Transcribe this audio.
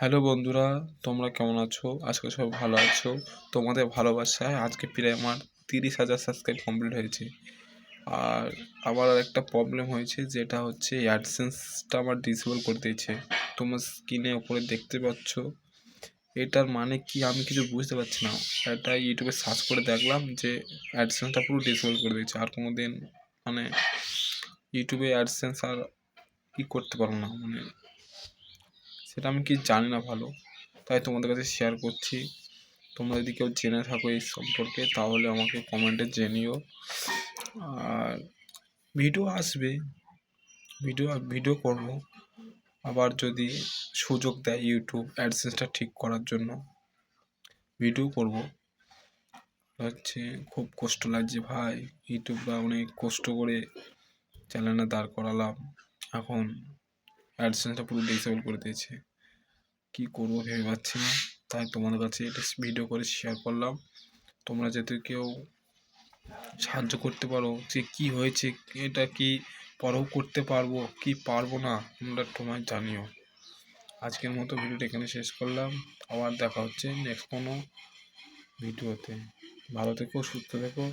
Hello বন্ধুরা, তোমরা কেমন আছো? আজকে সব ভালো আছো। তোমাদের ভালোবাসায় আজকে প্রায় আমার তিরিশ হাজার সাবস্ক্রাইব কমপ্লিট হয়েছে। আর আবার একটা প্রবলেম হয়েছে, যেটা হচ্ছে অ্যাডসেন্সটা আমার ডিসেবল করে দিয়েছে। তোমার স্ক্রিনে ওপরে দেখতে পাচ্ছ। এটার মানে কি আমি কিছু বুঝতে পারছি না। এটা ইউটিউবে সার্চ করে দেখলাম যে অ্যাডসেন্সটা পুরো ডিসেবল করে দিয়েছে। আর কোনো দিন মানে ইউটিউবে অ্যাডসেন্স আর ই করতে পারব না। মানে সেটা আমি কি জানি না ভালো। তাই তোমাদের কাছে শেয়ার করছি। তোমরা যদি কেউ জেনে থাকো এই সম্পর্কে, তাহলে আমাকে কমেন্টে জানিও। আর ভিডিও আসবে। ভিডিও ভিডিও করব। আবার যদি সুযোগ দেয় ইউটিউব অ্যাডসেন্সটা ঠিক করার জন্য ভিডিও করব। হচ্ছে খুব কষ্ট লাগছে ভাই। ইউটিউবটা অনেক কষ্ট করে চ্যানেলটা দাঁড় করালাম। এখন অ্যাডসেন্সটা পুরো ডিসেবল করে দিয়েছে। কি করব ভেবে পাচ্ছি না। তাই তোমাদের কাছে এটা ভিডিও করে শেয়ার করলাম। তোমরা যাতে কেউ সাহায্য করতে পারো যে কি হয়েছে, এটা কি পরও করতে পারব, কি পারব না, তোমরা তোমায় জানিও। আজকের মতো ভিডিওটা এখানে শেষ করলাম। আবার দেখা হচ্ছে নেক্সট কোনো ভিডিওতে ভালো থেকো, সুস্থ থেকো।